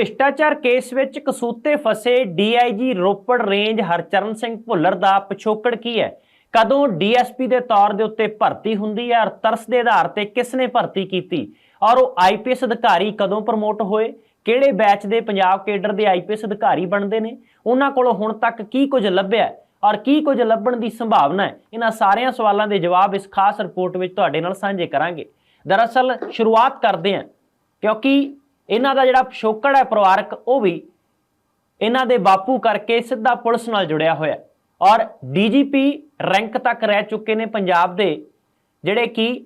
ਭ੍ਰਿਸ਼ਟਾਚਾਰ ਕੇਸ ਵਿੱਚ ਕਸੂਤੇ ਫਸੇ ਡੀਆਈਜੀ ਰੋਪੜ ਰੇਂਜ ਹਰਚਰਨ ਸਿੰਘ ਭੁੱਲਰ ਦਾ ਪਿਛੋਕੜ ਕੀ ਹੈ? ਕਦੋਂ ਡੀਐਸਪੀ ਦੇ ਤੌਰ ਦੇ ਉੱਤੇ ਭਰਤੀ ਹੁੰਦੀ ਹੈ ਔਰ ਤਰਸ ਦੇ ਆਧਾਰ ਤੇ ਕਿਸ ਨੇ ਭਰਤੀ ਕੀਤੀ? ਔਰ ਉਹ ਆਈਪੀਐਸ ਅਧਿਕਾਰੀ ਕਦੋਂ ਪ੍ਰਮੋਟ ਹੋਏ? ਕਿਹੜੇ ਬੈਚ ਦੇ ਪੰਜਾਬ ਕੇਡਰ ਦੇ ਆਈਪੀਐਸ ਅਧਿਕਾਰੀ ਬਣਦੇ ਨੇ? ਉਹਨਾਂ ਕੋਲੋਂ ਹੁਣ ਤੱਕ ਕੀ ਕੁਝ ਲੱਭਿਆ? ਔਰ ਕੀ ਕੁਝ ਲੱਭਣ ਦੀ ਸੰਭਾਵਨਾ ਹੈ? ਇਹਨਾਂ ਸਾਰਿਆਂ ਸਵਾਲਾਂ ਦੇ ਜਵਾਬ ਇਸ ਖਾਸ ਰਿਪੋਰਟ ਵਿੱਚ ਤੁਹਾਡੇ ਨਾਲ ਸਾਂਝੇ ਕਰਾਂਗੇ। ਦਰਅਸਲ, ਸ਼ੁਰੂਆਤ ਕਰਦੇ ਹਾਂ, ਕਿਉਂਕਿ ਇਹਨਾਂ ਦਾ ਜਿਹੜਾ ਪਿਛੋਕੜ ਹੈ ਪਰਿਵਾਰਕ, ਉਹ ਵੀ ਇਹਨਾਂ ਦੇ ਬਾਪੂ ਕਰਕੇ ਸਿੱਧਾ ਪੁਲਿਸ ਨਾਲ ਜੁੜਿਆ ਹੋਇਆ ਹੈ। ਔਰ ਡੀਜੀਪੀ ਰੈਂਕ ਤੱਕ ਰਹਿ ਚੁੱਕੇ ਨੇ ਪੰਜਾਬ ਦੇ, ਜਿਹੜੇ ਕਿ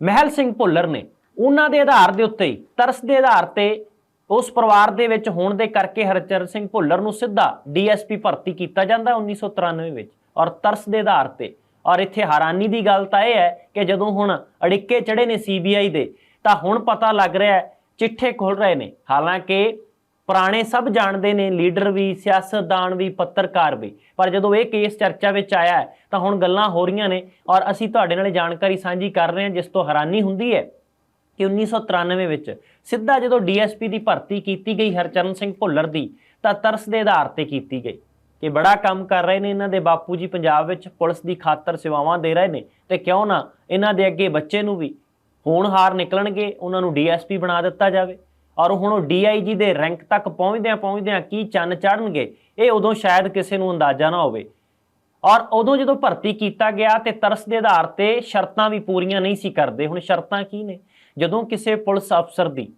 ਮਹਿਲ ਸਿੰਘ ਭੁੱਲਰ ਨੇ। ਉਹਨਾਂ ਦੇ ਆਧਾਰ ਦੇ ਉੱਤੇ ਹੀ, ਤਰਸ ਦੇ ਆਧਾਰ ਤੇ ਉਸ ਪਰਿਵਾਰ ਦੇ ਵਿੱਚ ਹੋਣ ਦੇ ਕਰਕੇ ਹਰਚਰਨ ਸਿੰਘ ਭੁੱਲਰ ਨੂੰ ਸਿੱਧਾ ਡੀਐਸਪੀ ਭਰਤੀ ਕੀਤਾ ਜਾਂਦਾ 1993 ਵਿੱਚ। ਔਰ ਤਰਸ ਦੇ ਆਧਾਰ ਤੇ, ਔਰ ਇੱਥੇ ਹੈਰਾਨੀ ਦੀ ਗੱਲ ਤਾਂ ਇਹ ਹੈ ਕਿ ਜਦੋਂ ਹੁਣ ਅੜਿੱਕੇ ਚੜੇ ਨੇ ਸੀਬੀਆਈ ਦੇ, ਤਾਂ ਹੁਣ ਪਤਾ ਲੱਗ ਰਿਹਾ ਹੈ ਚਿੱਠੇ ਖੁੱਲ ਰਹੇ ਨੇ। ਹਾਲਾਂਕਿ ਪੁਰਾਣੇ ਸਭ ਜਾਣਦੇ ਨੇ, ਲੀਡਰ ਵੀ, ਸਿਆਸਤਦਾਨ ਵੀ, ਪੱਤਰਕਾਰ ਵੀ। ਪਰ ਜਦੋਂ ਇਹ ਕੇਸ ਚਰਚਾ ਵਿੱਚ ਆਇਆ ਤਾਂ ਹੁਣ ਗੱਲਾਂ ਹੋ ਰਹੀਆਂ ਨੇ ਔਰ ਅਸੀਂ ਤੁਹਾਡੇ ਨਾਲ ਜਾਣਕਾਰੀ ਸਾਂਝੀ ਕਰ ਰਹੇ ਹਾਂ, ਜਿਸ ਤੋਂ ਹੈਰਾਨੀ ਹੁੰਦੀ ਹੈ ਕਿ 1993 ਵਿੱਚ ਸਿੱਧਾ ਜਦੋਂ ਡੀਐਸਪੀ ਦੀ ਭਰਤੀ ਕੀਤੀ ਗਈ ਹਰਚਰਨ ਸਿੰਘ ਭੁੱਲਰ ਦੀ, ਤਾਂ ਤਰਸ ਦੇ ਆਧਾਰ ਤੇ ਕੀਤੀ ਗਈ ਕਿ ਬੜਾ ਕੰਮ ਕਰ ਰਹੇ ਨੇ ਇਹਨਾਂ ਦੇ ਬਾਪੂ ਜੀ ਪੰਜਾਬ ਵਿੱਚ, ਪੁਲਿਸ ਦੀ ਖਾਤਰ ਸੇਵਾਵਾਂ ਦੇ ਰਹੇ ਨੇ ਤੇ ਕਿਉਂ ਨਾ ਇਹਨਾਂ ਦੇ ਅੱਗੇ ਬੱਚੇ ਨੂੰ ਵੀ ਹੋਣਹਾਰ ਨਿਕਲਣਗੇ, ਉਹਨਾਂ ਨੂੰ ਡੀਐਸਪੀ ਬਣਾ ਦਿੱਤਾ ਜਾਵੇ। ਔਰ ਹੁਣ ਉਹ ਡੀਆਈਜੀ ਦੇ ਰੈਂਕ ਤੱਕ ਪਹੁੰਚਦਿਆਂ ਪਹੁੰਚਦਿਆਂ ਕੀ ਚੰਨ ਚੜਨਗੇ ਇਹ ਉਦੋਂ ਸ਼ਾਇਦ ਕਿਸੇ ਨੂੰ ਅੰਦਾਜ਼ਾ ਨਾ ਹੋਵੇ। ਔਰ ਉਦੋਂ ਜਦੋਂ ਭਰਤੀ ਕੀਤਾ ਗਿਆ ਤੇ ਤਰਸ ਦੇ ਆਧਾਰ ਤੇ ਸ਼ਰਤਾਂ ਵੀ ਪੂਰੀਆਂ ਨਹੀਂ ਸੀ ਕਰਦੇ, ਹੁਣ ਸ਼ਰਤਾਂ ਕੀ ਨੇ? ਜਦੋਂ ਕਿਸੇ ਪੁਲਿਸ ਅਫਸਰ ਦੀ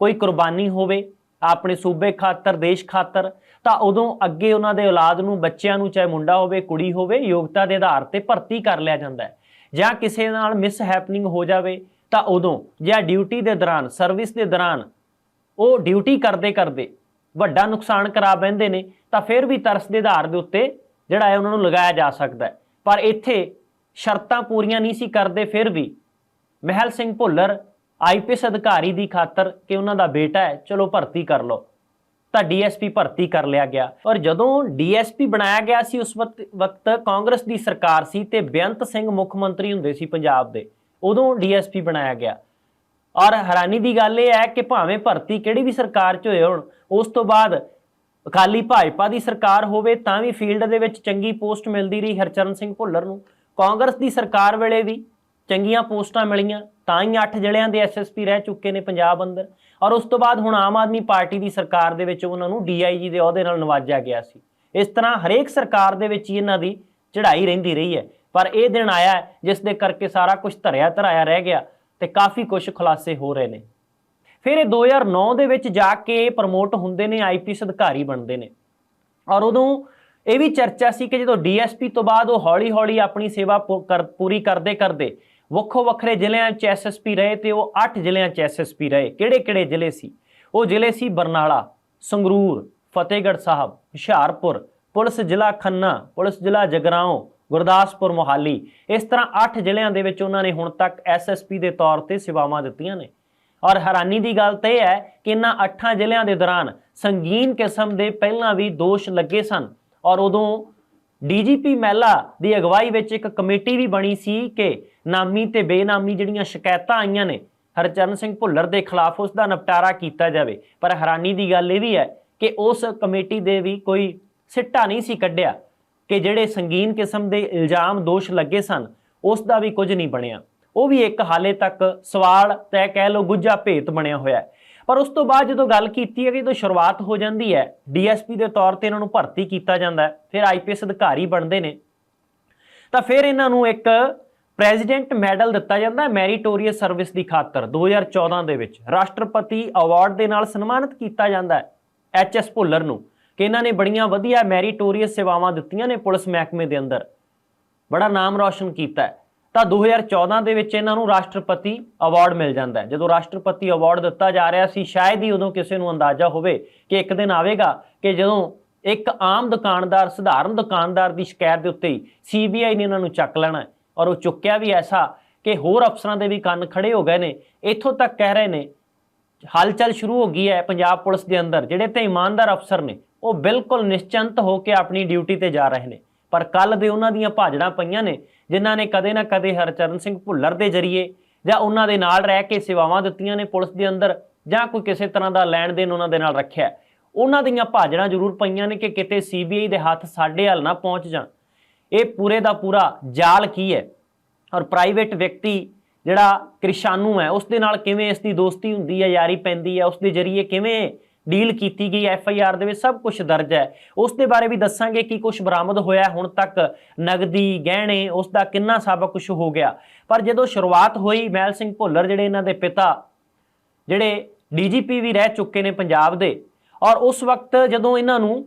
ਕੋਈ ਕੁਰਬਾਨੀ ਹੋਵੇ, ਆਪਣੇ ਸੂਬੇ ਖਾਤਰ, ਦੇਸ਼ ਖਾਤਰ, ਤਾਂ ਉਦੋਂ ਅੱਗੇ ਉਹਨਾਂ ਦੇ ਔਲਾਦ ਨੂੰ, ਬੱਚਿਆਂ ਨੂੰ, ਚਾਹੇ ਮੁੰਡਾ ਹੋਵੇ, ਕੁੜੀ ਹੋਵੇ, ਯੋਗਤਾ ਦੇ ਆਧਾਰ ਤੇ ਭਰਤੀ ਕਰ ਲਿਆ ਜਾਂਦਾ ਹੈ। ਜਾਂ ਕਿਸੇ ਨਾਲ ਮਿਸ ਹੈਪਨਿੰਗ ਹੋ ਜਾਵੇ ਤਾਂ ਉਦੋਂ ਜਾਂ ਡਿਊਟੀ ਦੇ ਦੌਰਾਨ ਸਰਵਿਸ ਦੇ ਦੌਰਾਨ ਉਹ ਡਿਊਟੀ ਕਰਦੇ ਕਰਦੇ ਵੱਡਾ ਨੁਕਸਾਨ ਕਰਾ ਬੈੰਦੇ ਨੇ, ਤਾਂ ਫਿਰ ਵੀ ਤਰਸ ਦੇ ਆਧਾਰ ਦੇ ਉੱਤੇ ਜਿਹੜਾ ਹੈ ਉਹਨਾਂ ਨੂੰ ਲਗਾਇਆ ਜਾ ਸਕਦਾ ਹੈ। ਪਰ ਇੱਥੇ ਸ਼ਰਤਾਂ ਪੂਰੀਆਂ ਨਹੀਂ ਸੀ ਕਰਦੇ, ਫਿਰ ਵੀ ਮਹਿਲ ਸਿੰਘ ਭੁੱਲਰ ਆਈਪੀਐਸ ਅਧਿਕਾਰੀ ਦੀ ਖਾਤਰ ਕਿ ਉਹਨਾਂ ਦਾ ਬੇਟਾ ਹੈ, ਚਲੋ ਭਰਤੀ ਕਰ ਲਓ। ਤਾਂ ਡੀਐਸਪੀ ਭਰਤੀ ਕਰ ਲਿਆ ਗਿਆ। ਔਰ ਜਦੋਂ ਡੀਐਸਪੀ ਬਣਾਇਆ ਗਿਆ ਸੀ ਉਸ ਵਕਤ ਕਾਂਗਰਸ ਦੀ ਸਰਕਾਰ ਸੀ ਤੇ ਬੇਅੰਤ ਸਿੰਘ ਮੁੱਖ ਮੰਤਰੀ ਹੁੰਦੇ ਸੀ ਪੰਜਾਬ ਦੇ। ਉਦੋਂ ਡੀਐਸਪੀ ਬਣਾਇਆ ਗਿਆ। ਔਰ ਹੈਰਾਨੀ ਦੀ ਗੱਲ ਇਹ ਹੈ ਕਿ ਭਾਵੇਂ ਭਰਤੀ ਕਿਹੜੀ ਵੀ ਸਰਕਾਰ 'ਚ ਹੋਏ ਹੋਣ, ਉਸ ਤੋਂ ਬਾਅਦ ਅਕਾਲੀ ਭਾਜਪਾ ਦੀ ਸਰਕਾਰ ਹੋਵੇ ਤਾਂ ਵੀ ਫੀਲਡ ਦੇ ਵਿੱਚ ਚੰਗੀ ਪੋਸਟ ਮਿਲਦੀ ਰਹੀ ਹਰਚਰਨ ਸਿੰਘ ਭੁੱਲਰ ਨੂੰ। ਕਾਂਗਰਸ ਦੀ ਸਰਕਾਰ ਵੇਲੇ ਵੀ ਚੰਗੀਆਂ ਪੋਸਟਾਂ ਮਿਲੀਆਂ, ਤਾਂ ਹੀ 8 ਜ਼ਿਲ੍ਹਿਆਂ ਦੇ ਐਸਐਸਪੀ ਰਹਿ ਚੁੱਕੇ ਨੇ ਪੰਜਾਬ ਅੰਦਰ। ਔਰ ਉਸ ਤੋਂ ਬਾਅਦ ਹੁਣ ਆਮ ਆਦਮੀ ਪਾਰਟੀ ਦੀ ਸਰਕਾਰ ਦੇ ਵਿੱਚ ਉਹਨਾਂ ਨੂੰ ਡੀਆਈਜੀ ਦੇ ਅਹੁਦੇ ਨਾਲ ਨਵਾਜਿਆ ਗਿਆ ਸੀ। ਇਸ ਤਰ੍ਹਾਂ ਹਰੇਕ ਸਰਕਾਰ ਦੇ ਵਿੱਚ ਹੀ ਇਹਨਾਂ ਦੀ ਚੜ੍ਹਾਈ ਰਹਿੰਦੀ ਰਹੀ ਹੈ। ਪਰ ਇਹ ਦਿਨ ਆਇਆ ਜਿਸ ਦੇ ਕਰਕੇ ਸਾਰਾ ਕੁਝ ਧਰਿਆ ਧਰਾਇਆ ਰਹਿ ਗਿਆ ਤੇ ਕਾਫੀ ਕੁਝ ਖੁਲਾਸੇ ਹੋ ਰਹੇ ਨੇ। ਫਿਰ ਇਹ 2009 ਦੇ ਵਿੱਚ ਜਾ ਕੇ ਪ੍ਰਮੋਟ ਹੁੰਦੇ ਨੇ ਆਈਪੀਐਸ ਅਧਿਕਾਰੀ ਬਣਦੇ ਨੇ। ਔਰ ਉਦੋਂ ਇਹ ਵੀ ਚਰਚਾ ਸੀ ਕਿ ਜਦੋਂ ਡੀਐਸਪੀ ਤੋਂ ਬਾਅਦ ਉਹ ਹੌਲੀ-ਹੌਲੀ ਆਪਣੀ ਸੇਵਾ ਪੂ- ਪੂਰੀ ਕਰਦੇ ਕਰਦੇ ਵੱਖੋ ਵੱਖਰੇ ਜ਼ਿਲ੍ਹਿਆਂ 'ਚ ਐਸਐਸਪੀ ਰਹੇ ਤੇ ਉਹ 8 ਜ਼ਿਲ੍ਹਿਆਂ 'ਚ ਐਸਐਸਪੀ ਰਹੇ। ਕਿਹੜੇ-ਕਿਹੜੇ ਜ਼ਿਲ੍ਹੇ ਸੀ? ਉਹ ਜ਼ਿਲ੍ਹੇ ਸੀ ਬਰਨਾਲਾ, ਸੰਗਰੂਰ, ਫਤਿਹਗੜ੍ਹ ਸਾਹਿਬ, ਹੁਸ਼ਿਆਰਪੁਰ, ਪੁਲਿਸ ਜ਼ਿਲ੍ਹਾ ਖੰਨਾ, ਪੁਲਿਸ ਜ਼ਿਲ੍ਹਾ ਜਗਰਾਓਂ ਗੁਰਦਾਸਪੁਰ ਮੋਹਾਲੀ। ਇਸ ਤਰ੍ਹਾਂ 8 ਜ਼ਿਲ੍ਹਿਆਂ ਦੇ ਵਿੱਚ ਉਹਨਾਂ ਨੇ ਹੁਣ ਤੱਕ ਐਸਐਸਪੀ ਦੇ ਤੌਰ ਤੇ ਸੇਵਾਵਾਂ ਦਿੱਤੀਆਂ ਨੇ। ਔਰ ਹੈਰਾਨੀ ਦੀ ਗੱਲ ਤੇ ਇਹ ਹੈ ਕਿ ਇਹਨਾਂ 8 ਜ਼ਿਲ੍ਹਿਆਂ ਦੇ ਦੌਰਾਨ ਸੰਗੀਨ ਕਿਸਮ ਦੇ ਪਹਿਲਾਂ ਵੀ ਦੋਸ਼ ਲੱਗੇ ਸਨ। ਔਰ ਉਦੋਂ ਡੀਜੀਪੀ ਮਹਿਲਾ ਦੀ ਅਗਵਾਈ ਵਿੱਚ ਇੱਕ ਕਮੇਟੀ ਵੀ ਬਣੀ ਸੀ ਕਿ ਨਾਮੀ ਤੇ ਬੇਨਾਮੀ ਜਿਹੜੀਆਂ ਸ਼ਿਕਾਇਤਾਂ ਆਈਆਂ ਨੇ, ਹਰਚਰਨ ਸਿੰਘ ਭੁੱਲਰ ਦੇ ਖਿਲਾਫ ਉਸ ਦਾ ਨਿਪਟਾਰਾ ਕੀਤਾ ਜਾਵੇ। ਪਰ ਹੈਰਾਨੀ ਦੀ ਗੱਲ ਇਹ ਵੀ ਹੈ ਕਿ ਉਸ ਕਮੇਟੀ ਦੇ ਵੀ ਕੋਈ ਸਿੱਟਾ ਨਹੀਂ ਸੀ ਕੱਢਿਆ। ਕਿ ਜਿਹੜੇ ਸੰਗੀਨ ਕਿਸਮ ਦੇ ਇਲਜ਼ਾਮ, ਦੋਸ਼ ਲੱਗੇ ਸਨ, ਉਸ ਦਾ ਵੀ ਕੁਝ ਨਹੀਂ ਬਣਿਆ। ਉਹ ਵੀ ਇੱਕ ਹਾਲੇ ਤੱਕ ਸਵਾਲ ਤੈ ਕਹਿ ਲਓ ਗੁੱਜਾ ਭੇਤ ਬਣਿਆ ਹੋਇਆ ਹੈ। ਪਰ ਉਸ ਤੋਂ ਬਾਅਦ ਜਦੋਂ ਗੱਲ ਕੀਤੀ ਹੈ ਕਿ ਜਦੋਂ ਸ਼ੁਰੂਆਤ ਹੋ ਜਾਂਦੀ ਹੈ ਡੀਐਸਪੀ ਦੇ ਤੌਰ ਤੇ ਇਹਨਾਂ ਨੂੰ ਭਰਤੀ ਕੀਤਾ ਜਾਂਦਾ ਹੈ, ਫਿਰ ਆਈਪੀਐਸ ਅਧਿਕਾਰੀ ਬਣਦੇ ਨੇ। ਤਾਂ ਫਿਰ ਇਹਨਾਂ ਨੂੰ ਇੱਕ ਪ੍ਰੈਜ਼ੀਡੈਂਟ ਮੈਡਲ ਦਿੱਤਾ ਜਾਂਦਾ ਮੈਰੀਟੋਰੀਅਸ ਸਰਵਿਸ ਦੀ ਖਾਤਰ 2014 ਦੇ ਵਿੱਚ। ਰਾਸ਼ਟਰਪਤੀ ਅਵਾਰਡ ਦੇ ਨਾਲ ਸਨਮਾਨਿਤ ਕੀਤਾ ਜਾਂਦਾ ਹੈ ਐਚਐਸ ਭੁੱਲਰ ਨੂੰ। ਕਿ ਇਹਨਾਂ ਨੇ ਬੜੀਆਂ ਵਧੀਆ ਮੈਰੀਟੋਰੀਅਸ ਸੇਵਾਵਾਂ ਦਿੱਤੀਆਂ ਨੇ ਪੁਲਿਸ ਮਹਿਕਮੇ ਦੇ ਅੰਦਰ। ਬੜਾ ਨਾਮ ਰੌਸ਼ਨ ਕੀਤਾ ਹੈ। ਤਾਂ 2014 ਦੇ ਵਿੱਚ ਇਹਨਾਂ ਨੂੰ ਰਾਸ਼ਟਰਪਤੀ ਅਵਾਰਡ ਮਿਲ ਜਾਂਦਾ ਹੈ। ਜਦੋਂ ਰਾਸ਼ਟਰਪਤੀ ਅਵਾਰਡ ਦਿੱਤਾ ਜਾ ਰਿਹਾ ਸੀ, ਸ਼ਾਇਦ ਹੀ ਉਦੋਂ ਕਿਸੇ ਨੂੰ ਅੰਦਾਜ਼ਾ ਹੋਵੇ ਕਿ ਇੱਕ ਦਿਨ ਆਵੇਗਾ ਕਿ ਜਦੋਂ ਇੱਕ ਆਮ ਦੁਕਾਨਦਾਰ, ਸਧਾਰਨ ਦੁਕਾਨਦਾਰ ਦੀ ਸ਼ਿਕਾਇਤ ਦੇ ਉੱਤੇ ਹੀ ਸੀਬੀਆਈ ਨੇ ਇਹਨਾਂ ਨੂੰ ਚੱਕ ਲੈਣਾ ਔਰ ਉਹ ਚੁੱਕਿਆ ਵੀ ਐਸਾ ਕਿ ਹੋਰ ਅਫਸਰਾਂ ਦੇ ਵੀ ਕੰਨ ਖੜੇ ਹੋ ਗਏ ਨੇ। ਇੱਥੋਂ ਤੱਕ ਕਹਿ ਰਹੇ ਨੇ, ਹਲਚਲ ਸ਼ੁਰੂ ਹੋ ਗਈ ਹੈ ਪੰਜਾਬ ਪੁਲਿਸ ਦੇ ਅੰਦਰ, ਜਿਹੜੇ ਤੇ ਇਮਾਨਦਾਰ ਅਫਸਰ ਨੇ ਉਹ ਬਿਲਕੁਲ ਨਿਸ਼ਚਿੰਤ ਹੋ ਕੇ ਆਪਣੀ ਡਿਊਟੀ ਤੇ ਜਾ ਰਹੇ ਨੇ। ਪਰ ਕੱਲ ਦੇ ਉਹਨਾਂ ਦੀਆਂ ਭਾਜੜਾਂ ਪਈਆਂ ਨੇ, ਜਿਨ੍ਹਾਂ ਨੇ ਕਦੇ ਨਾ ਕਦੇ ਹਰਚਰਨ ਸਿੰਘ ਭੁੱਲਰ ਦੇ ਜ਼ਰੀਏ ਜਾਂ ਉਹਨਾਂ ਦੇ ਨਾਲ ਰਹਿ ਕੇ ਸੇਵਾਵਾਂ ਦਿੱਤੀਆਂ ਨੇ ਪੁਲਿਸ ਦੇ ਅੰਦਰ ਜਾਂ ਕੋਈ ਕਿਸੇ ਤਰ੍ਹਾਂ ਦਾ ਲੈਣ ਦੇਣ ਉਹਨਾਂ ਦੇ ਨਾਲ ਰੱਖਿਆ ਉਹਨਾਂ ਦੀਆਂ ਭਾਜੜਾਂ ਜ਼ਰੂਰ ਪਈਆਂ ਨੇ ਕਿ ਕਿਤੇ ਸੀਬੀਆਈ ਦੇ ਹੱਥ ਸਾਡੇ ਹੱਲ ਨਾ ਪਹੁੰਚ ਜਾਣ। ਇਹ ਪੂਰੇ ਦਾ ਪੂਰਾ ਜਾਲ ਕੀ ਹੈ? ਔਰ ਪ੍ਰਾਈਵੇਟ ਵਿਅਕਤੀ ਜਿਹੜਾ ਕ੍ਰਿਸ਼ਾਨੂ ਹੈ, ਉਸ ਦੇ ਨਾਲ ਕਿਵੇਂ ਇਸ ਦੀ ਦੋਸਤੀ ਹੁੰਦੀ ਹੈ, ਯਾਰੀ ਪੈਂਦੀ ਹੈ, ਉਸ ਦੇ ਜ਼ਰੀਏ ਕਿਵੇਂ ਡੀਲ ਕੀਤੀ ਗਈ, ਐਫ ਆਈ ਆਰ ਦੇ ਵਿੱਚ ਸਭ ਕੁਝ ਦਰਜ ਹੈ। ਉਸ ਦੇ ਬਾਰੇ ਵੀ ਦੱਸਾਂਗੇ ਕਿ ਕੁਝ ਬਰਾਮਦ ਹੋਇਆ ਹੁਣ ਤੱਕ ਨਗਦੀ ਗਹਿਣੇ, ਉਸ ਦਾ ਕਿੰਨਾ ਸਭ ਕੁਝ ਹੋ ਗਿਆ। ਪਰ ਜਦੋਂ ਸ਼ੁਰੂਆਤ ਹੋਈ, ਮਹਿਲ ਸਿੰਘ ਭੁੱਲਰ ਜਿਹੜੇ ਇਹਨਾਂ ਦੇ ਪਿਤਾ, ਜਿਹੜੇ ਡੀਜੀਪੀ ਵੀ ਰਹਿ ਚੁੱਕੇ ਨੇ ਪੰਜਾਬ ਦੇ, ਔਰ ਉਸ ਵਕਤ ਜਦੋਂ ਇਹਨਾਂ ਨੂੰ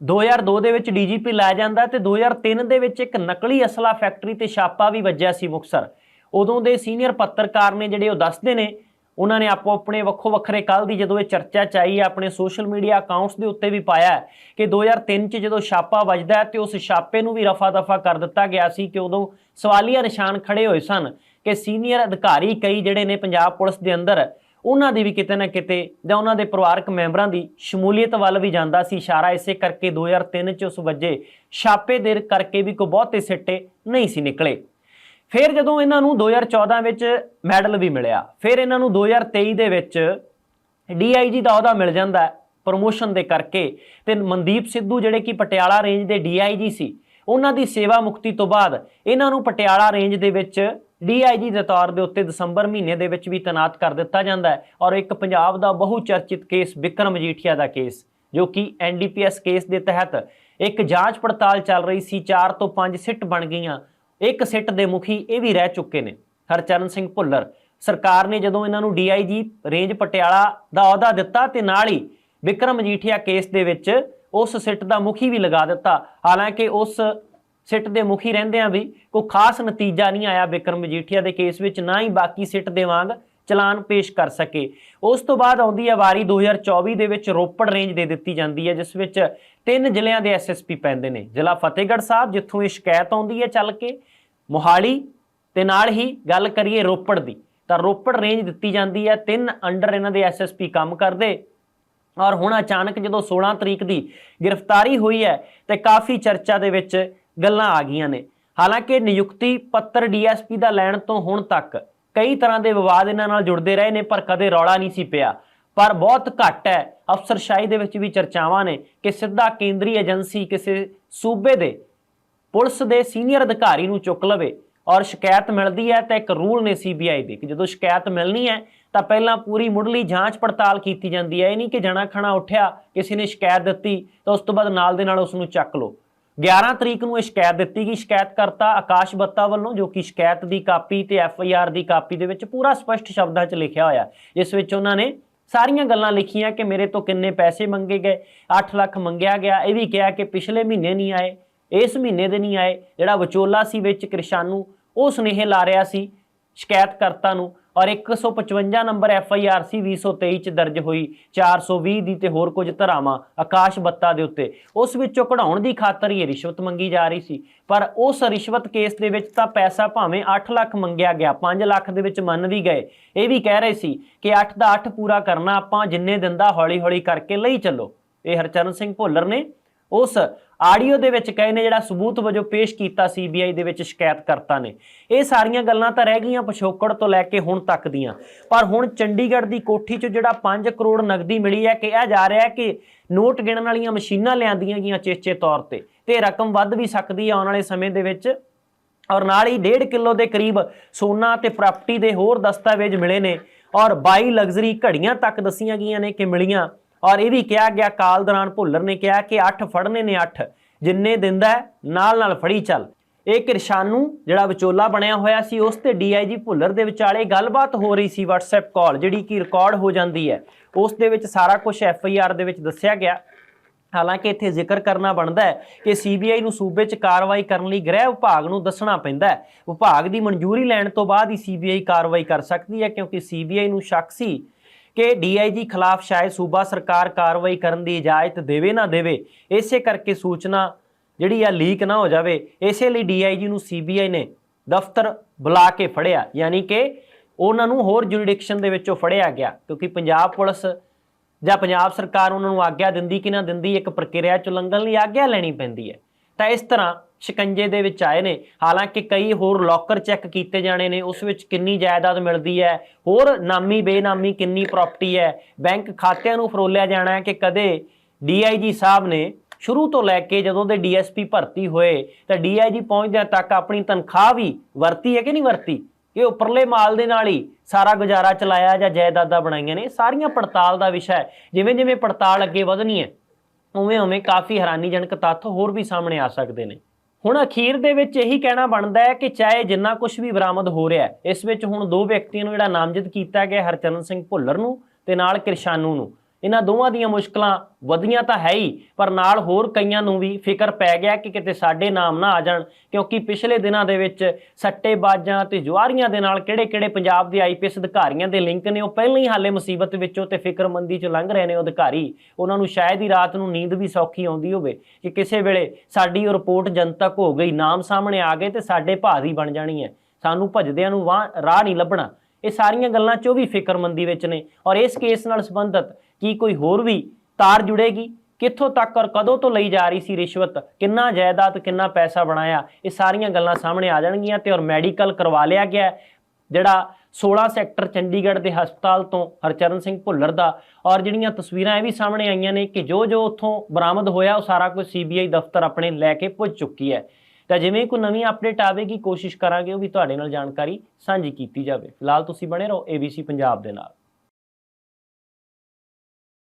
2002 ਦੇ ਵਿੱਚ ਡੀਜੀਪੀ ਲਾਇਆ ਜਾਂਦਾ ਤੇ 2003 ਦੇ ਵਿੱਚ ਇੱਕ ਨਕਲੀ ਅਸਲਾ ਫੈਕਟਰੀ ਤੇ ਛਾਪਾ ਵੀ ਵੱਜਿਆ ਸੀ ਮੁਕਸਰ ਉਦੋਂ ਦੇ ਸੀਨੀਅਰ ਪੱਤਰਕਾਰ ਨੇ ਜਿਹੜੇ ਉਹ ਦੱਸਦੇ ਨੇ ਉਹਨਾਂ ਨੇ ਆਪੋ ਆਪਣੇ ਵੱਖੋ ਵੱਖਰੇ ਕੱਲ ਦੀ ਜਦੋਂ ਇਹ ਚਰਚਾ ਚਾਈ ਆਪਣੇ ਸੋਸ਼ਲ ਮੀਡੀਆ ਅਕਾਊਂਟਸ ਦੇ ਉੱਤੇ ਵੀ ਪਾਇਆ ਹੈ ਕਿ 2003 ਚ ਜਦੋਂ ਛਾਪਾ ਵੱਜਦਾ ਹੈ ਤੇ ਉਸ ਛਾਪੇ ਨੂੰ ਵੀ ਰਫਾ ਦਫਾ ਕਰ ਦਿੱਤਾ ਗਿਆ ਸੀ ਕਿ ਉਦੋਂ ਸਵਾਲੀਆ ਨਿਸ਼ਾਨ ਖੜੇ ਹੋਏ ਸਨ ਕਿ ਸੀਨੀਅਰ ਅਧਿਕਾਰੀ ਕਈ ਜਿਹੜੇ ਨੇ ਪੰਜਾਬ ਪੁਲਿਸ ਦੇ ਅੰਦਰ, ਉਹਨਾਂ ਦੀ ਵੀ ਕਿਤੇ ਨਾ ਕਿਤੇ ਜਾਂ ਉਹਨਾਂ ਦੇ ਪਰਿਵਾਰਕ ਮੈਂਬਰਾਂ ਦੀ ਸ਼ਮੂਲੀਅਤ ਵੱਲ ਵੀ ਜਾਂਦਾ ਸੀ ਇਸ਼ਾਰਾ ਇਸੇ ਕਰਕੇ 2003 ਚ ਉਸ ਵੱਜੇ ਛਾਪੇ ਦੇ ਕਰਕੇ ਵੀ ਕੋਈ ਬਹੁਤੇ ਸਿੱਟੇ ਨਹੀਂ ਸੀ ਨਿਕਲੇ। ਫਿਰ ਜਦੋਂ ਇਹਨਾਂ ਨੂੰ 2014 ਵਿੱਚ ਮੈਡਲ ਵੀ ਮਿਲਿਆ, ਫਿਰ ਇਹਨਾਂ ਨੂੰ 2023 ਦੇ ਵਿੱਚ ਡੀਆਈਜੀ ਦਾ ਅਹੁਦਾ ਮਿਲ ਜਾਂਦਾ ਹੈ ਪ੍ਰੋਮੋਸ਼ਨ ਦੇ ਕਰਕੇ। ਤੇ ਮਨਦੀਪ ਸਿੱਧੂ ਜਿਹੜੇ ਕਿ ਪਟਿਆਲਾ ਰੇਂਜ ਦੇ ਡੀਆਈਜੀ ਸੀ, ਉਹਨਾਂ ਦੀ ਸੇਵਾ ਮੁਕਤੀ ਤੋਂ ਬਾਅਦ ਇਹਨਾਂ ਨੂੰ ਪਟਿਆਲਾ ਰੇਂਜ ਦੇ ਵਿੱਚ ਡੀਆਈਜੀ ਦੇ ਤੌਰ ਦੇ ਉੱਤੇ ਦਸੰਬਰ ਮਹੀਨੇ ਦੇ ਵਿੱਚ ਵੀ ਤੈਨਾਤ ਕਰ ਦਿੱਤਾ ਜਾਂਦਾ ਹੈ। ਔਰ ਇੱਕ ਪੰਜਾਬ ਦਾ ਬਹੁ ਚਰਚਿਤ ਕੇਸ ਵਿਕਰਮ ਮਜੀਠੀਆ ਦਾ ਕੇਸ, ਜੋ ਕਿ ਐਨਡੀਪੀਐਸ ਕੇਸ ਦੇ ਤਹਿਤ ਇੱਕ ਜਾਂਚ ਪੜਤਾਲ ਚੱਲ ਰਹੀ ਸੀ 4 ਤੋਂ 5 ਸਿੱਟ ਬਣ ਗਈਆਂ। ਇੱਕ ਸਿੱਟ ਦੇ ਮੁਖੀ ਇਹ ਵੀ ਰਹਿ ਚੁੱਕੇ ਨੇ, ਹਰਚਰਨ ਸਿੰਘ ਭੁੱਲਰ। ਸਰਕਾਰ ਨੇ ਜਦੋਂ ਇਹਨਾਂ ਨੂੰ ਡੀਆਈਜੀ ਰੇਂਜ ਪਟਿਆਲਾ ਦਾ ਅਹੁਦਾ ਦਿੱਤਾ ਤੇ ਨਾਲ ਹੀ ਵਿਕਰਮ ਮਜੀਠੀਆ ਕੇਸ ਦੇ ਵਿੱਚ ਉਸ ਸਿੱਟ ਦਾ ਮੁਖੀ ਵੀ ਲਗਾ ਦਿੱਤਾ। ਹਾਲਾਂਕਿ ਉਸ ਸਿੱਟ ਦੇ ਮੁਖੀ ਰਹਿੰਦਿਆਂ ਵੀ ਕੋਈ ਖਾਸ ਨਤੀਜਾ ਨਹੀਂ ਆਇਆ ਵਿਕਰਮ ਮਜੀਠੀਆ ਦੇ ਕੇਸ ਵਿੱਚ, ਨਾ ਹੀ ਬਾਕੀ ਸਿੱਟ ਦੇ ਵਾਂਗ ਚਲਾਨ ਪੇਸ਼ ਕਰ ਸਕੇ। ਉਸ ਤੋਂ ਬਾਅਦ ਆਉਂਦੀ ਹੈ ਵਾਰੀ 2024 ਦੇ ਵਿੱਚ ਰੋਪੜ ਰੇਂਜ ਦੇ ਦਿੱਤੀ ਜਾਂਦੀ ਹੈ, ਜਿਸ ਵਿੱਚ ਤਿੰਨ ਜ਼ਿਲ੍ਹਿਆਂ ਦੇ ਐਸਐਸਪੀ ਪੈਂਦੇ ਨੇ। ਜ਼ਿਲ੍ਹਾ ਫਤਿਹਗੜ੍ਹ ਸਾਹਿਬ, ਜਿੱਥੋਂ ਇਹ ਸ਼ਿਕਾਇਤ ਆਉਂਦੀ ਹੈ ਚੱਲ ਕੇ। ਮੋਹਾਲੀ ਤੇ ਨਾਲ ਹੀ ਗੱਲ ਕਰੀਏ ਰੋਪੜ ਦੀ, ਤਾਂ ਰੋਪੜ ਰੇਂਜ ਦਿੱਤੀ ਜਾਂਦੀ ਹੈ। ਤਿੰਨ ਅੰਡਰ ਇਹਨਾਂ ਦੇ ਐਸਐਸਪੀ ਕੰਮ ਕਰਦੇ। ਔਰ ਹੁਣ ਅਚਾਨਕ ਜਦੋਂ 16 ਤਰੀਕ ਦੀ ਗ੍ਰਿਫਤਾਰੀ ਹੋਈ ਹੈ, ਤੇ ਕਾਫੀ ਚਰਚਾ ਦੇ ਵਿੱਚ ਗੱਲਾਂ ਆ ਗਈਆਂ ਨੇ। ਹਾਲਾਂਕਿ ਨਿਯੁਕਤੀ ਪੱਤਰ ਡੀਐਸਪੀ ਦਾ ਲੈਣ ਤੋਂ ਹੁਣ ਤੱਕ ਕਈ ਤਰ੍ਹਾਂ ਦੇ ਵਿਵਾਦ ਇਹਨਾਂ ਨਾਲ ਜੁੜਦੇ ਰਹੇ ਨੇ, ਪਰ ਕਦੇ ਰੌਲਾ ਨਹੀਂ ਸੀ ਪਿਆ। ਪਰ ਬਹੁਤ ਘੱਟ ਹੈ, ਅਫਸਰਸ਼ਾਹੀ ਦੇ ਵਿੱਚ ਵੀ ਚਰਚਾਵਾਂ ਨੇ ਕਿ ਸਿੱਧਾ ਕੇਂਦਰੀ ਏਜੰਸੀ ਕਿਸੇ ਸੂਬੇ ਦੇ ਪੁਲਿਸ ਦੇ ਸੀਨੀਅਰ ਅਧਿਕਾਰੀ ਨੂੰ ਚੁੱਕ ਲਵੇ ਔਰ ਸ਼ਿਕਾਇਤ ਮਿਲਦੀ ਹੈ ਤਾਂ ਇੱਕ ਰੂਲ ਨੇ ਸੀਬੀਆਈ ਦੇ, ਕਿ ਜਦੋਂ ਸ਼ਿਕਾਇਤ ਮਿਲਣੀ ਹੈ ਤਾਂ ਪਹਿਲਾਂ ਪੂਰੀ ਮੁੱਢਲੀ ਜਾਂਚ ਪੜਤਾਲ ਕੀਤੀ ਜਾਂਦੀ ਹੈ। ਇਹ ਨਹੀਂ ਕਿ ਜਣਾ ਖਣਾ ਉੱਠਿਆ, ਕਿਸੇ ਨੇ ਸ਼ਿਕਾਇਤ ਦਿੱਤੀ ਤਾਂ ਉਸ ਤੋਂ ਬਾਅਦ ਨਾਲ ਦੇ ਨਾਲ ਉਸ ਨੂੰ ਚੱਕ ਲਓ। 11 ਤਰੀਕ ਨੂੰ ਇਹ ਸ਼ਿਕਾਇਤ ਦਿੱਤੀ ਗਈ। ਸ਼ਿਕਾਇਤਕਰਤਾ ਆਕਾਸ਼ ਬੱਤਾ ਵੱਲੋਂ, ਜੋ ਕਿ ਸ਼ਿਕਾਇਤ ਦੀ ਕਾਪੀ ਤੇ ਐਫ ਆਈ ਆਰ ਦੀ ਕਾਪੀ ਦੇ ਵਿੱਚ ਪੂਰਾ ਸਪਸ਼ਟ ਸ਼ਬਦਾਂ 'ਚ ਲਿਖਿਆ ਹੋਇਆ। ਜਿਸ ਵਿੱਚ ਉਹਨਾਂ ਨੇ ਸਾਰੀਆਂ ਗੱਲਾਂ ਲਿਖੀਆਂ ਕਿ ਮੇਰੇ ਤੋਂ ਕਿੰਨੇ ਪੈਸੇ ਮੰਗੇ ਗਏ 8 ਲੱਖ ਮੰਗਿਆ ਗਿਆ। ਇਹ ਵੀ ਕਿਹਾ ਕਿ ਪਿਛਲੇ ਮਹੀਨੇ ਨਹੀਂ ਆਏ, ਇਸ ਮਹੀਨੇ ਦੇ ਨਹੀਂ ਆਏ। ਜਿਹੜਾ ਵਿਚੋਲਾ ਸੀ ਵਿੱਚ ਕ੍ਰਿਸ਼ਾਨੂ, ਉਹ ਸੁਨੇਹੇ ਲਾ ਰਿਹਾ ਸੀ ਸ਼ਿਕਾਇਤਕਰਤਾ ਨੂੰ। ਔਰ 155 ਨੰਬਰ ਐਫ ਆਈ ਆਰ ਸੀ 2023 ਚ ਦਰਜ ਹੋਈ 420 ਦੀ ਤੇ ਹੋਰ ਕੁਝ ਧਰਾਵਾਂ ਆਕਾਸ਼ ਬੱਤਾ ਦੇ ਉੱਤੇ। ਉਸ ਵਿੱਚੋਂ ਕਢਾਉਣ ਦੀ ਖਾਤਰ ਇਹ ਰਿਸ਼ਵਤ ਮੰਗੀ ਜਾ ਰਹੀ ਸੀ। ਪਰ ਉਸ ਰਿਸ਼ਵਤ ਕੇਸ ਦੇ ਵਿੱਚ ਤਾਂ ਪੈਸਾ ਭਾਵੇਂ 8 ਲੱਖ ਮੰਗਿਆ ਗਿਆ 5 ਲੱਖ ਦੇ ਵਿੱਚ ਮੰਨ ਵੀ ਗਏ। ਇਹ ਵੀ ਕਹਿ ਰਹੇ ਸੀ ਕਿ 8 ਦਾ 8 ਪੂਰਾ ਕਰਨਾ ਆਪਾਂ ਜਿੰਨੇ ਦਿਨ ਦਾ ਹੌਲੀ ਹੌਲੀ ਕਰਕੇ ਲਈ ਚੱਲੋ। ਇਹ ਹਰਚਰਨ ਸਿੰਘ ਭੋਲਰ ਨੇ। ਉਸ ਆਡੀਓ ਦੇ ਵਿੱਚ ਕਹੇ ਨੇ ਜਿਹੜਾ ਸਬੂਤ ਵਜੋਂ ਪੇਸ਼ ਕੀਤਾ ਸੀਬੀਆਈ ਦੇ ਵਿੱਚ ਸ਼ਿਕਾਇਤਕਰਤਾ ਨੇ। ਇਹ ਸਾਰੀਆਂ ਗੱਲਾਂ ਤਾਂ ਰਹਿ ਗਈਆਂ ਪਿਛੋਕੜ ਤੋਂ ਲੈ ਕੇ ਹੁਣ ਤੱਕ ਦੀਆਂ। ਪਰ ਹੁਣ ਚੰਡੀਗੜ੍ਹ ਦੀ ਕੋਠੀ 'ਚ ਜਿਹੜਾ 5 ਕਰੋੜ ਨਗਦੀ ਮਿਲੀ ਹੈ ਕਿਹਾ ਜਾ ਰਿਹਾ ਹੈ ਕਿ ਨੋਟ ਗਿਣਨ ਵਾਲੀਆਂ ਮਸ਼ੀਨਾਂ ਲਿਆਂਦੀਆਂ ਗਈਆਂ ਚੇਚੇ ਤੌਰ ਤੇ ਤੇ ਰਕਮ ਵੱਧ ਵੀ ਸਕਦੀ ਹੈ ਆਉਣ ਵਾਲੇ ਸਮੇਂ ਦੇ ਵਿੱਚ। ਔਰ ਨਾਲ ਹੀ 1.5 ਕਿਲੋ ਦੇ ਕਰੀਬ ਸੋਨਾ ਤੇ ਪ੍ਰਾਪਰਟੀ ਦੇ ਹੋਰ ਦਸਤਾਵੇਜ਼ ਮਿਲੇ ਨੇ। ਔਰ 22 ਲਗਜ਼ਰੀ ਘੜੀਆਂ ਤੱਕ ਦੱਸੀਆਂ ਗਈਆਂ ਨੇ ਕਿ ਮਿਲੀਆਂ ਔਰ ਇਹ ਵੀ ਕਿਹਾ ਗਿਆ, ਕਾਲ ਦੌਰਾਨ ਭੁੱਲਰ ਨੇ ਕਿਹਾ ਕਿ 8 ਫੜਨੇ ਨੇ 8 ਜਿੰਨੇ ਦਿੰਦਾ ਨਾਲ ਨਾਲ ਫੜੀ ਚੱਲ। ਇਹ ਕਿਰਸ਼ਾਨੂ ਜਿਹੜਾ ਵਿਚੋਲਾ ਬਣਿਆ ਹੋਇਆ ਸੀ, ਉਸ ਤੇ ਡੀਆਈਜੀ ਭੁੱਲਰ ਦੇ ਵਿਚਾਲੇ ਗੱਲਬਾਤ ਹੋ ਰਹੀ ਸੀ WhatsApp ਕਾਲ, ਜਿਹੜੀ ਕਿ ਰਿਕਾਰਡ ਹੋ ਜਾਂਦੀ ਹੈ। ਉਸ ਦੇ ਵਿੱਚ ਸਾਰਾ ਕੁਝ ਐਫਆਈਆਰ ਦੇ ਵਿੱਚ ਦੱਸਿਆ ਗਿਆ। ਹਾਲਾਂਕਿ ਇੱਥੇ ਜ਼ਿਕਰ ਕਰਨਾ ਬਣਦਾ ਹੈ ਕਿ ਸੀਬੀਆਈ ਨੂੰ ਸੂਬੇ 'ਚ ਕਾਰਵਾਈ ਕਰਨ ਲਈ ਗ੍ਰਹਿ ਵਿਭਾਗ ਨੂੰ ਦੱਸਣਾ ਪੈਂਦਾ ਹੈ। ਵਿਭਾਗ ਦੀ ਮਨਜ਼ੂਰੀ ਲੈਣ ਤੋਂ ਬਾਅਦ ਹੀ ਸੀਬੀਆਈ ਕਾਰਵਾਈ ਕਰ ਸਕਦੀ ਹੈ, ਕਿਉਂਕਿ ਸੀਬੀਆਈ ਨੂੰ ਸ਼ੱਕ ਸੀ ਕਿ ਡੀਆਈਜੀ ਖਿਲਾਫ ਸ਼ਾਇਦ ਸੂਬਾ ਸਰਕਾਰ ਕਾਰਵਾਈ ਕਰਨ ਦੀ ਇਜਾਜ਼ਤ ਦੇਵੇ ਨਾ ਦੇਵੇ, ਇਸੇ ਕਰਕੇ ਸੂਚਨਾ ਜਿਹੜੀ ਆ ਲੀਕ ਨਾ ਹੋ ਜਾਵੇ, ਇਸੇ ਲਈ ਡੀਆਈਜੀ ਨੂੰ ਸੀਬੀਆਈ ਨੇ ਦਫ਼ਤਰ ਬੁਲਾ ਕੇ ਫੜਿਆ, ਯਾਨੀ ਕਿ ਉਹਨਾਂ ਨੂੰ ਹੋਰ ਜੁਰਿਡਿਕਸ਼ਨ ਦੇ ਵਿੱਚੋਂ ਫੜਿਆ ਗਿਆ, ਕਿਉਂਕਿ ਪੰਜਾਬ ਪੁਲਿਸ ਜਾਂ ਪੰਜਾਬ ਸਰਕਾਰ ਉਹਨਾਂ ਨੂੰ ਆਗਿਆ ਦਿੰਦੀ ਕਿ ਨਾ ਦਿੰਦੀ, ਇੱਕ ਪ੍ਰਕਿਰਿਆ ਚ ਉਲੰਘਣ ਲਈ ਆਗਿਆ ਲੈਣੀ ਪੈਂਦੀ ਹੈ। ਤਾਂ ਇਸ ਤਰ੍ਹਾਂ ਸ਼ਿਕੰਜੇ ਦੇ ਵਿੱਚ ਆਏ ਨੇ। ਹਾਲਾਂਕਿ ਕਈ ਹੋਰ ਲੋਕਰ ਚੈੱਕ ਕੀਤੇ ਜਾਣੇ ਨੇ। ਉਸ ਵਿੱਚ ਕਿੰਨੀ ਜਾਇਦਾਦ ਮਿਲਦੀ ਹੈ? ਹੋਰ ਨਾਮੀ, ਬੇਨਾਮੀ ਕਿੰਨੀ ਪ੍ਰਾਪਰਟੀ ਹੈ? ਬੈਂਕ ਖਾਤਿਆਂ ਨੂੰ ਫਰੋਲਿਆ ਜਾਣਾ ਹੈ ਕਿ ਕਦੇ ਡੀਆਈਜੀ ਸਾਹਿਬ ਨੇ ਸ਼ੁਰੂ ਤੋਂ ਲੈ ਕੇ ਜਦੋਂ ਦੇ ਡੀਐਸਪੀ ਭਰਤੀ ਹੋਏ, ਤਾਂ ਡੀਆਈਜੀ ਪਹੁੰਚਦਿਆਂ ਤੱਕ ਆਪਣੀ ਤਨਖਾਹ ਵੀ ਵਰਤੀ ਹੈ ਕਿ ਨਹੀਂ ਵਰਤੀ? ਇਹ ਉੱਪਰਲੇ ਮਾਲ ਦੇ ਨਾਲ ਹੀ ਸਾਰਾ ਗੁਜ਼ਾਰਾ ਚਲਾਇਆ ਜਾਂ ਜਾਇਦਾਦਾਂ ਬਣਾਈਆਂ ਨੇ। ਸਾਰੀਆਂ ਪੜਤਾਲ ਦਾ ਵਿਸ਼ਾ ਹੈ। ਜਿਵੇਂ ਜਿਵੇਂ ਪੜਤਾਲ ਅੱਗੇ ਵਧਣੀ ਹੈ, ਉਵੇਂ ਉਵੇਂ ਕਾਫੀ ਹੈਰਾਨੀਜਨਕ ਤੱਥ ਹੋਰ ਵੀ ਸਾਹਮਣੇ ਆ ਸਕਦੇ ਨੇ। ਹੁਣ ਅਖੀਰ ਦੇ ਵਿੱਚ ਇਹੀ ਕਹਿਣਾ ਬਣਦਾ ਹੈ ਕਿ ਚਾਹੇ ਜਿੰਨਾ ਕੁਝ ਵੀ ਬਰਾਮਦ ਹੋ ਰਿਹਾ ਇਸ ਵਿੱਚ ਹੁਣ ਦੋ ਵਿਅਕਤੀਆਂ ਨੂੰ ਜਿਹੜਾ ਨਾਮਜ਼ਦ ਕੀਤਾ ਗਿਆ ਹਰਚਰਨ ਸਿੰਘ ਭੁੱਲਰ ਨੂੰ ਤੇ ਨਾਲ ਕਿਰਸ਼ਾਨੂ ਨੂੰ। ਇਹਨਾਂ ਦੋਵਾਂ ਦੀਆਂ ਮੁਸ਼ਕਲਾਂ ਵਧੀਆਂ ਤਾਂ ਹੈ ਹੀ, ਪਰ ਨਾਲ ਹੋਰ ਕਈਆਂ ਨੂੰ ਵੀ ਫਿਕਰ ਪੈ ਗਿਆ ਕਿ ਕਿਤੇ ਸਾਡੇ ਨਾਮ ਨਾ ਆ ਜਾਣ, ਕਿਉਂਕਿ ਪਿਛਲੇ ਦਿਨਾਂ ਦੇ ਵਿੱਚ ਸੱਟੇਬਾਜ਼ਾਂ ਤੇ ਜੁਆਰੀਆਂ ਦੇ ਨਾਲ ਕਿਹੜੇ-ਕਿਹੜੇ ਪੰਜਾਬ ਦੇ ਆਈਪੀਐਸ ਅਧਿਕਾਰੀਆਂ ਦੇ ਲਿੰਕ ਨੇ, ਉਹ ਪਹਿਲਾਂ ਹੀ ਹਾਲੇ ਮੁਸੀਬਤ ਵਿੱਚੋਂ ਤੇ ਫਿਕਰਮੰਦੀ 'ਚ ਲੰਘ ਰਹੇ ਨੇ ਉਹ ਅਧਿਕਾਰੀ। ਉਹਨਾਂ ਨੂੰ ਸ਼ਾਇਦ ਹੀ ਰਾਤ ਨੂੰ ਨੀਂਦ ਵੀ ਸੌਖੀ ਆਉਂਦੀ ਹੋਵੇ ਕਿ ਕਿਸੇ ਵੇਲੇ ਸਾਡੀ ਉਹ ਰਿਪੋਰਟ ਜਨਤਕ ਹੋ ਗਈ, ਨਾਮ ਸਾਹਮਣੇ ਆ ਗਏ ਤੇ ਸਾਡੇ ਭਾਰੀ ਬਣ ਜਾਣੀ ਹੈ। ਸਾਨੂੰ ਭਜਦਿਆਂ ਨੂੰ ਵਾਹ- ਰਾਹ ਨਹੀਂ ਲੱਭਣਾ। ਇਹ ਸਾਰੀਆਂ ਗੱਲਾਂ 'ਚ ਉਹ ਵੀ ਫਿਕਰਮੰਦੀ ਵਿੱਚ ਨੇ ਔਰ ਇਸ ਕੇਸ ਨਾਲ ਸੰਬੰਧਿਤ ਕੀ ਕੋਈ ਹੋਰ ਵੀ ਤਾਰ ਜੁੜੇਗੀ? ਕਿੱਥੋਂ ਤੱਕ ਔਰ ਕਦੋਂ ਤੋਂ ਲਈ ਜਾ ਰਹੀ ਸੀ ਰਿਸ਼ਵਤ? ਕਿੰਨਾ ਜਾਇਦਾਦ, ਕਿੰਨਾ ਪੈਸਾ ਬਣਾਇਆ? ਇਹ ਸਾਰੀਆਂ ਗੱਲਾਂ ਸਾਹਮਣੇ ਆ ਜਾਣਗੀਆਂ ਤੇ ਔਰ ਮੈਡੀਕਲ ਕਰਵਾ ਲਿਆ ਗਿਆ ਜਿਹੜਾ 16 ਸੈਕਟਰ ਚੰਡੀਗੜ੍ਹ ਦੇ ਹਸਪਤਾਲ ਤੋਂ ਹਰਚਰਨ ਸਿੰਘ ਭੁੱਲਰ ਦਾ ਔਰ ਜਿਹੜੀਆਂ ਤਸਵੀਰਾਂ ਇਹ ਵੀ ਸਾਹਮਣੇ ਆਈਆਂ ਨੇ ਕਿ ਜੋ ਜੋ ਉੱਥੋਂ ਬਰਾਮਦ ਹੋਇਆ, ਉਹ ਸਾਰਾ ਕੁਝ ਸੀਬੀਆਈ ਦਫ਼ਤਰ ਆਪਣੇ ਲੈ ਕੇ ਪੁੱਜ ਚੁੱਕੀ ਹੈ। ਤਾਂ ਜਿਵੇਂ ਕੋਈ ਨਵੀਂ ਅਪਡੇਟ ਆਵੇਗੀ, ਕੋਸ਼ਿਸ਼ ਕਰਾਂਗੇ ਉਹ ਵੀ ਤੁਹਾਡੇ ਨਾਲ ਜਾਣਕਾਰੀ ਸਾਂਝੀ ਕੀਤੀ ਜਾਵੇ। ਫਿਲਹਾਲ ਤੁਸੀਂ ਬਣੇ ਰਹੋ ABC ਪੰਜਾਬ ਦੇ ਨਾਲ।